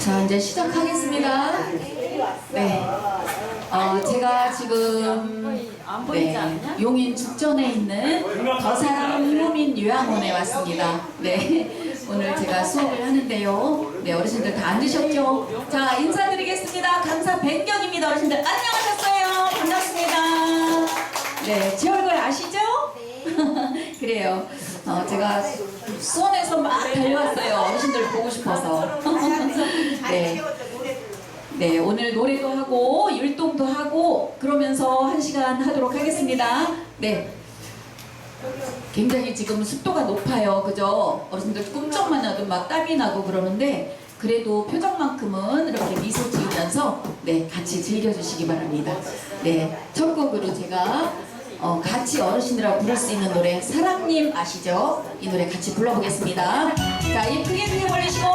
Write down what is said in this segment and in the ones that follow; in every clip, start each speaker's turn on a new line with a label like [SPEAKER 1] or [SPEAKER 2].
[SPEAKER 1] 자, 이제 시작하겠습니다. 네. 어, 제가 지금 네? 용인 죽전에 있는 더사람 호민 요양원에 왔습니다. 네. 오늘 제가 수업을 하는데요. 네, 어르신들 다 앉으셨죠? 자, 인사드리겠습니다. 강사 백경입니다. 어르신들 안녕하셨어요? 반갑습니다. 네, 제 얼굴 아시죠? 그래요. 어, 제가 수원에서 막 달려왔어요. 어르신들 보고 싶어서. 네. 네, 오늘 노래도 하고 율동도 하고 그러면서 한 시간 하도록 하겠습니다. 네. 굉장히 지금 습도가 높아요. 그죠? 어르신들 꿈쩍만 나도 막 땀이 나고 그러는데 그래도 표정만큼은 이렇게 미소 지으면서 네, 같이 즐겨주시기 바랍니다. 네, 첫 곡으로 제가 어, 같이 어르신들하고 부를 수 있는 노래 사랑님 아시죠? 이 노래 같이 불러보겠습니다. 자, 입 크게 크게 벌리시고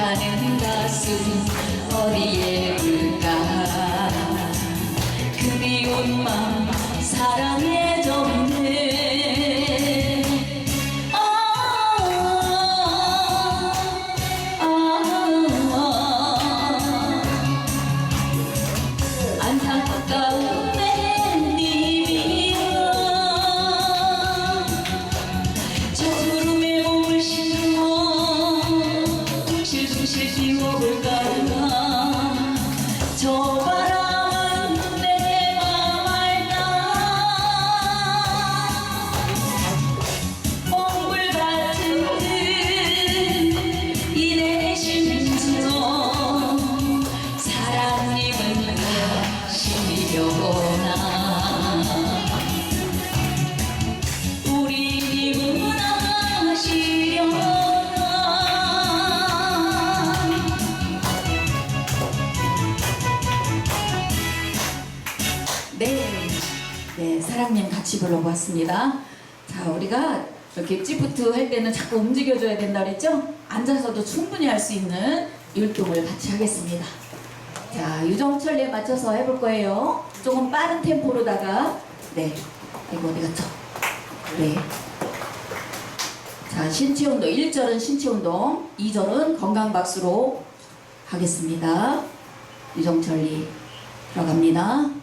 [SPEAKER 1] 가는 가슴 어디에 둘까? 그리운 마음 사랑해줬 같이 불러보았습니다. 자 우리가 이렇게 찌푸트 할 때는 자꾸 움직여줘야 된다 그랬죠? 앉아서도 충분히 할 수 있는 율동을 같이 하겠습니다. 자 유정철에 맞춰서 해볼 거예요. 조금 빠른 템포로다가 네 이거 어디 갔죠? 네. 자, 신체 운동 1절은 신체 운동, 2절은 건강 박수로 하겠습니다. 유정철이 들어갑니다.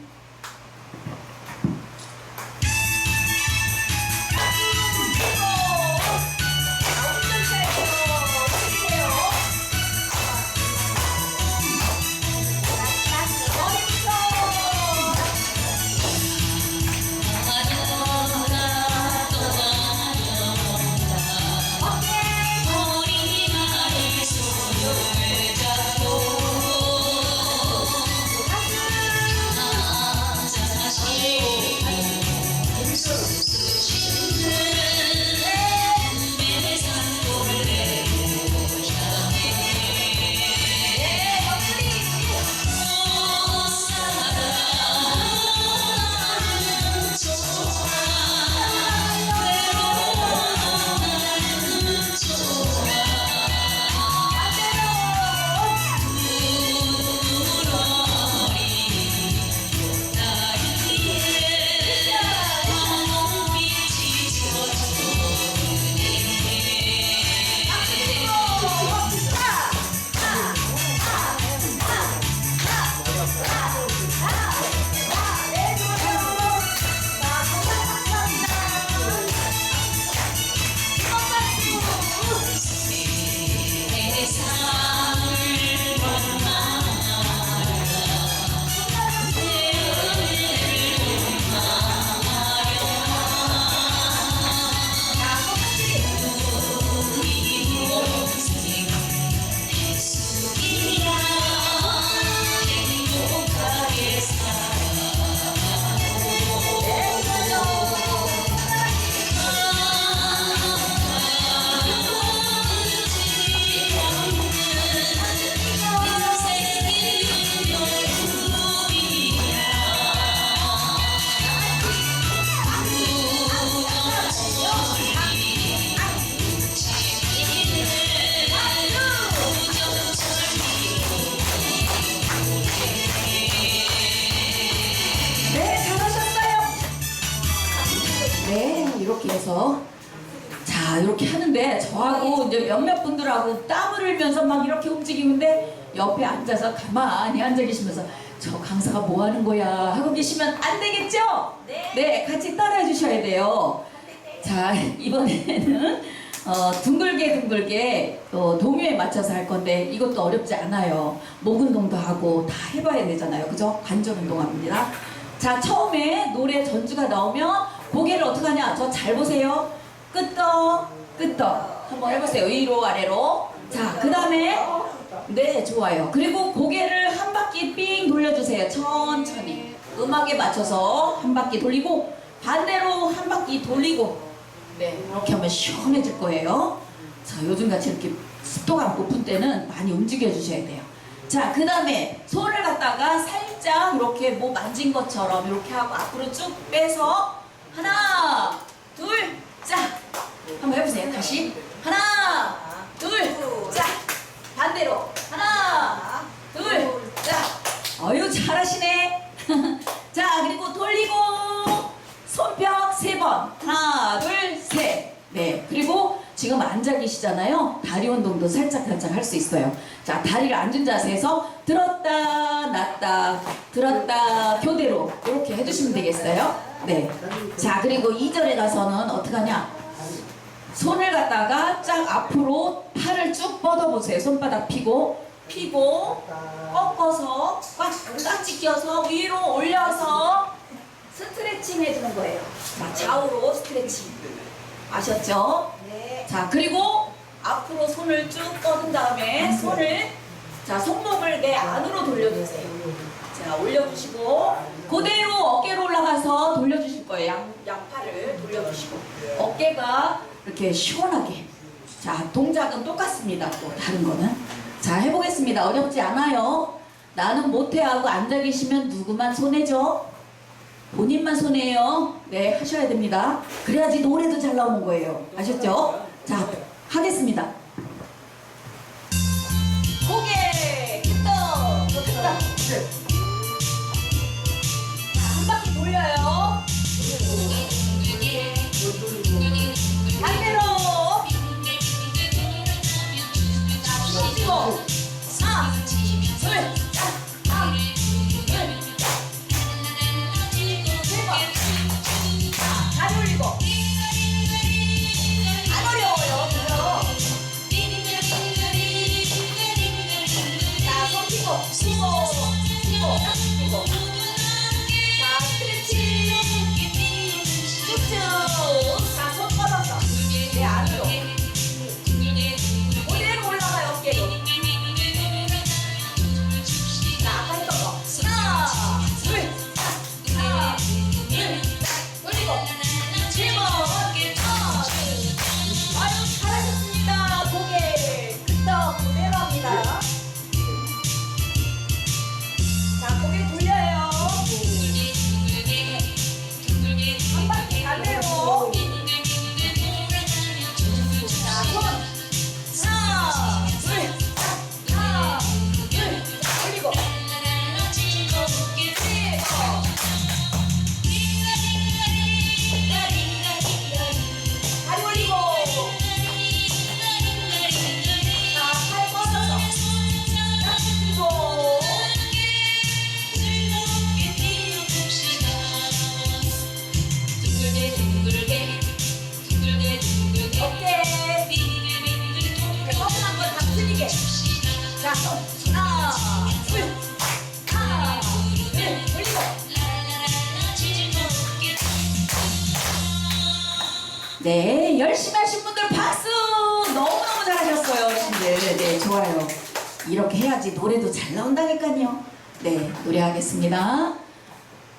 [SPEAKER 1] 하고 땀을 흘면서 막 이렇게 움직이는데 옆에 앉아서 가만히 앉아 계시면서 저 강사가 뭐 하는 거야 하고 계시면 안 되겠죠? 네, 같이 따라해 주셔야 돼요. 자, 이번에는 어, 둥글게 둥글게 어, 동요에 맞춰서 할 건데 이것도 어렵지 않아요. 목 운동도 하고 다 해봐야 되잖아요. 그죠? 관절 운동합니다. 자, 처음에 노래 전주가 나오면 고개를 어떻게 하냐? 저 잘 보세요. 끄떡, 끄떡. 한번 해보세요. 위로, 아래로. 자, 그 다음에 네, 좋아요. 그리고 고개를 한 바퀴 삥 돌려주세요. 천천히. 음악에 맞춰서 한 바퀴 돌리고 반대로 한 바퀴 돌리고 네, 이렇게 하면 시원해질 거예요. 자, 요즘같이 이렇게 습도가 높은 때는 많이 움직여 주셔야 돼요. 자, 그 다음에 손을 갖다가 살짝 이렇게 뭐 만진 것처럼 이렇게 하고 앞으로 쭉 빼서 하나, 둘, 자. 한번 해보세요. 다시. 하나, 둘, 자. 반대로. 하나, 둘, 자. 어유 잘하시네. 자, 그리고 돌리고 손뼉 세 번. 하나, 둘, 셋. 네. 그리고 지금 앉아 계시잖아요. 다리 운동도 살짝 살짝 할 수 있어요. 자, 다리를 앉은 자세에서 들었다, 놨다, 들었다, 교대로 이렇게 해주시면 되겠어요. 네. 자, 그리고 2절에 가서는 어떻게 하냐? 손을 갖다가 쫙 앞으로 팔을 쭉 뻗어보세요. 손바닥 피고, 피고, 꺾어서 꽉 깍지 껴서 위로 올려서 스트레칭 해주는 거예요. 자, 좌우로 스트레칭. 아셨죠?
[SPEAKER 2] 네.
[SPEAKER 1] 자, 그리고 앞으로 손을 쭉 뻗은 다음에 손을 자, 손목을 내 안으로 돌려주세요. 자, 올려주시고 그대로 어깨로 올라가서 돌려주실 거예요. 양, 양팔을 돌려주시고 어깨가 이렇게 시원하게 자, 동작은 똑같습니다. 또 다른 거는 자, 해보겠습니다. 어렵지 않아요. 나는 못해 하고 앉아 계시면 누구만 손해죠? 본인만 손해요. 네, 하셔야 됩니다. 그래야지 노래도 잘 나오는 거예요. 아셨죠? 자, 하겠습니다. 고개, kit떡. 한 네, 열심히 하신 분들 박수! 너무너무 잘하셨어요, 어르신들. 네, 좋아요. 이렇게 해야지 노래도 잘 나온다니까요. 네, 노래하겠습니다.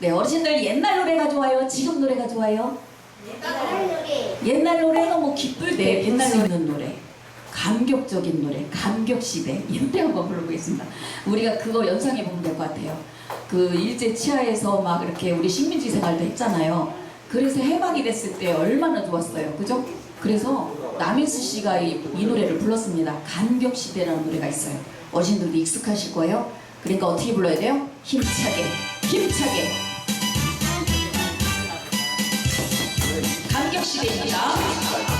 [SPEAKER 1] 네, 어르신들 옛날 노래가 좋아요? 지금 노래가 좋아요? 옛날 노래는 뭐 기쁠 때 옛날 있는 노래. 감격적인 노래 감격시대. 이 노래 한번 불러보겠습니다. 우리가 그거 연상해 보면 될 것 같아요. 그 일제 치하에서 막 이렇게 우리 식민지 생활도 했잖아요. 그래서 해방이 됐을 때 얼마나 좋았어요. 그죠? 그래서 남인수 씨가 이, 이 노래를 불렀습니다. 감격시대라는 노래가 있어요. 어르신들도 익숙하실 거예요. 그러니까 어떻게 불러야 돼요? 힘차게 힘차게 감격시대입니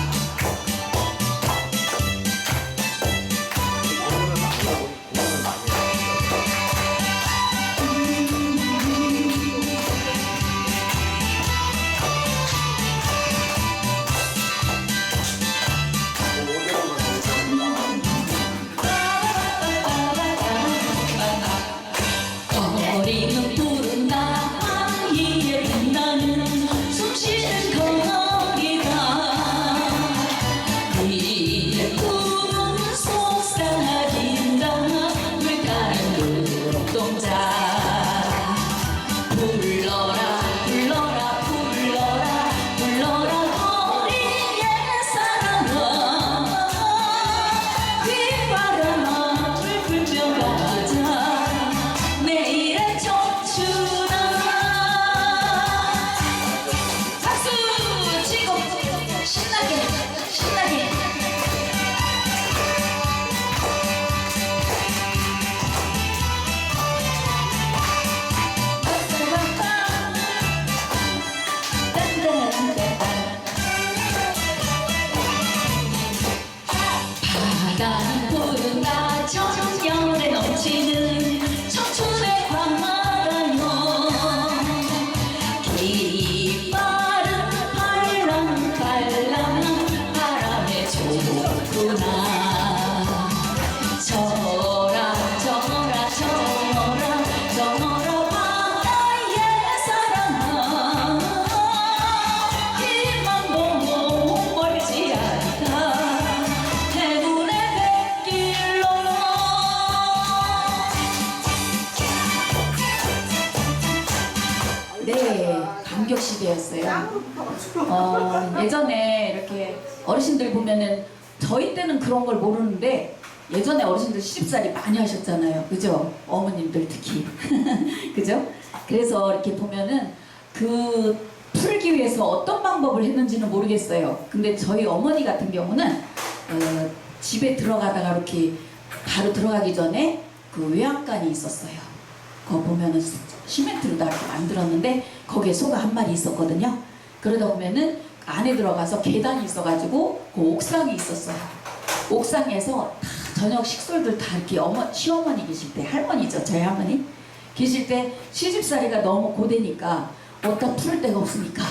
[SPEAKER 1] 시대였어요. 어, 예전에 이렇게 어르신들 보면은 저희 때는 그런 걸 모르는데 예전에 어르신들 시집살이 많이 하셨잖아요. 그죠? 어머님들 특히. 그죠? 그래서 이렇게 보면은 그 풀기 위해서 어떤 방법을 했는지는 모르겠어요. 근데 저희 어머니 같은 경우는 어, 집에 들어가다가 이렇게 바로 들어가기 전에 그 외양간이 있었어요. 그거 보면은 시멘트로 다 이렇게 만들었는데 거기에 소가 한 마리 있었거든요. 그러다 보면은 안에 들어가서 계단이 있어가지고 그 옥상이 있었어요. 옥상에서 다 저녁 식솔들 다 이렇게 어머 시어머니 계실 때 할머니죠 저희 할머니 계실 때 시집살이가 너무 고되니까 어디다 풀을 데가 없으니까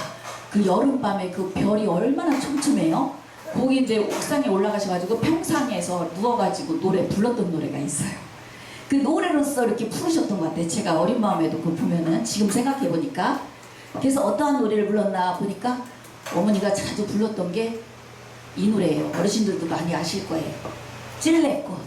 [SPEAKER 1] 그 여름밤에 그 별이 얼마나 촘촘해요. 거기 이제 옥상에 올라가셔가지고 평상에서 누워가지고 노래 불렀던 노래가 있어요. 그 노래로서 이렇게 부르셨던 것 같아요. 제가 어린 마음에도 그 보면은 지금 생각해 보니까 그래서 어떠한 노래를 불렀나 보니까 어머니가 자주 불렀던 게 이 노래예요. 어르신들도 많이 아실 거예요. 찔레꽃.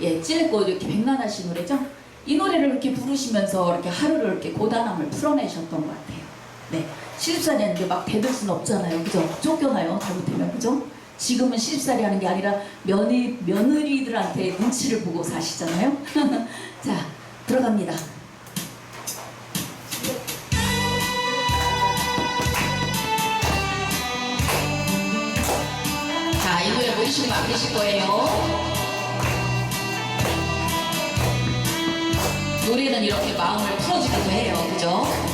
[SPEAKER 1] 예, 찔레꽃 이렇게 백난하신 노래죠. 이 노래를 이렇게 부르시면서 이렇게 하루를 이렇게 고단함을 풀어내셨던 것 같아요. 네, 시집살이하는데 막 대들 수는 없잖아요. 그죠? 쫓겨나요. 잘못하면 그죠? 지금은 시집살이 하는 게 아니라 며느, 며느리들한테 눈치를 보고 사시잖아요. 자, 들어갑니다. 자, 이 노래 모르시고 맡기실 거예요. 노래는 이렇게 마음을 풀어주기도 해요. 그죠?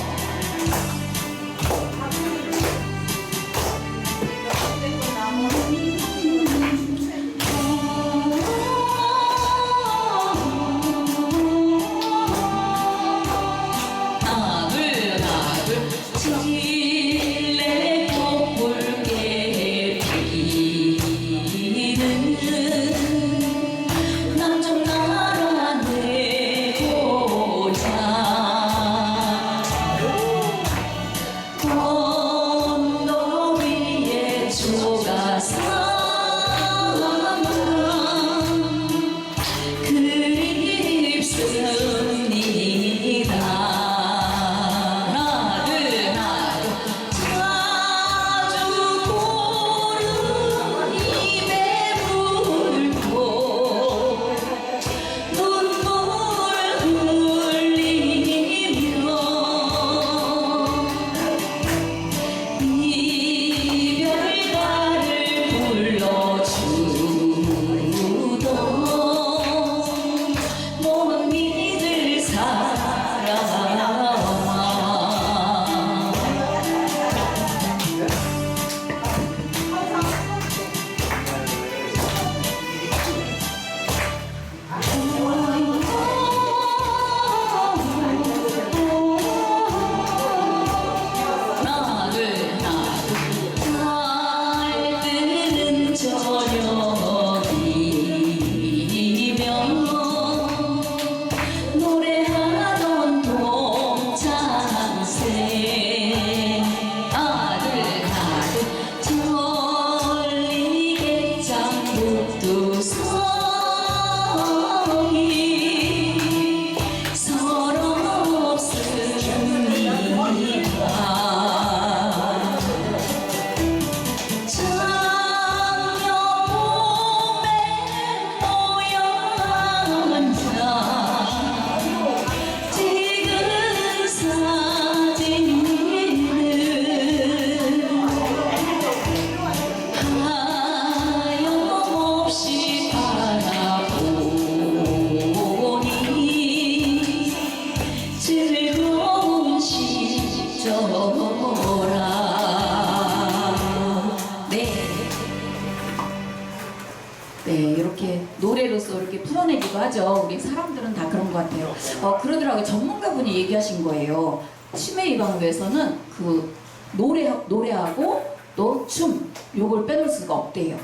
[SPEAKER 1] 얘기하신 거예요. 치매 예방을 위해서는 그 노래, 노래하고 또 춤, 요걸 빼놓을 수가 없대요.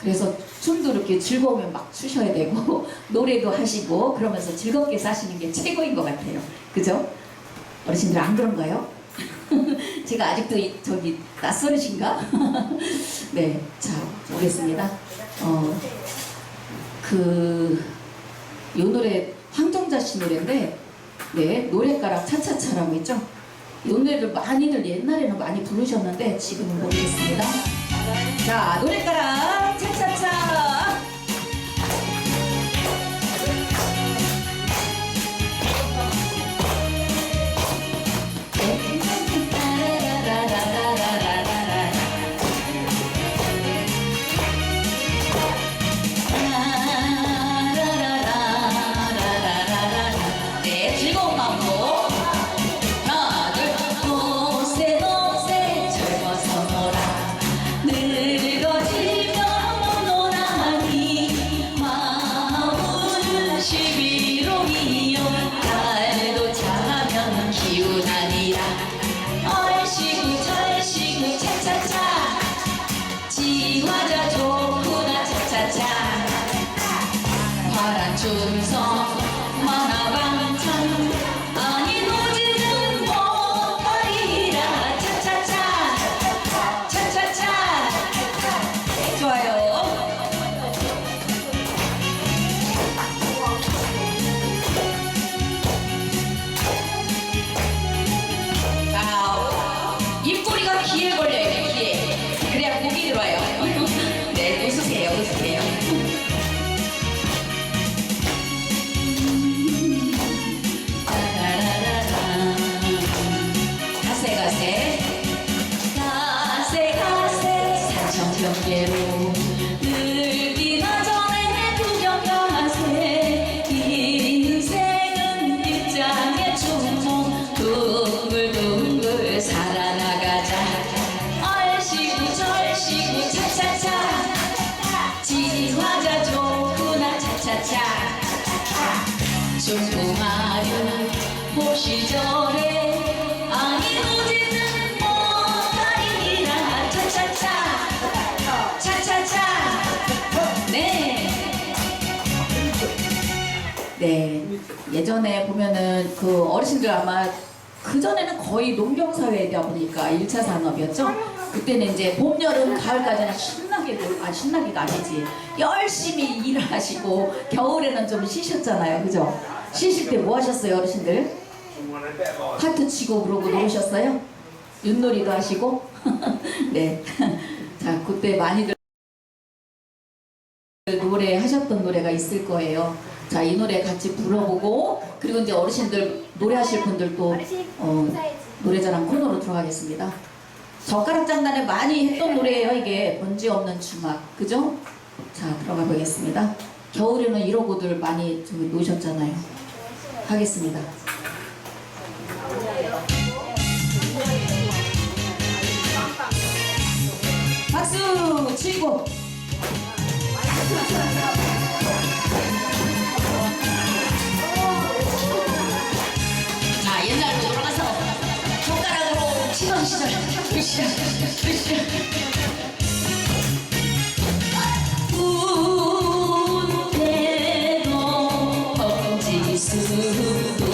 [SPEAKER 1] 그래서 춤도 이렇게 즐거우면 막 추셔야 되고, 노래도 하시고, 그러면서 즐겁게 사시는 게 최고인 것 같아요. 그죠? 어르신들 안 그런가요? 제가 아직도 이- 저기 낯설으신가? 네, 자, 보겠습니다. 어, 그, 요 노래, 황정자 씨 노래인데, 네, 노래가락 차차차라고 있죠? 이 노래를 많이들 옛날에는 많이 부르셨는데, 지금은 모르겠습니다. 자, 노래가락 So 네. 네. 예전에 보면은 그 어르신들 아마 그 전에는 거의 농경사회다 보니까 1차 산업이었죠. 그때는 이제 봄, 여름, 가을까지는 신나게, 놀- 아, 신나게가 아니지. 열심히 일하시고, 겨울에는 좀 쉬셨잖아요. 그죠? 쉬실 때 뭐 하셨어요, 어르신들? 파트 치고 그러고 놀으셨어요? 윷놀이도 하시고? 네. 자, 그때 많이들 노래 하셨던 노래가 있을 거예요. 자, 이 노래 같이 불러보고, 그리고 이제 어르신들 노래하실 분들도 어, 노래자랑 코너로 들어가겠습니다. 젓가락 장난에 많이 했던 노래예요, 이게. 번지 없는 주막. 그죠? 자, 들어가 보겠습니다. 겨울에는 이러고들 많이 저기 노셨잖아요. 하겠습니다. 박수 치고 자 옛날로 돌아가서 손가락으로 치던 시절 으쌰 우대도 험지수도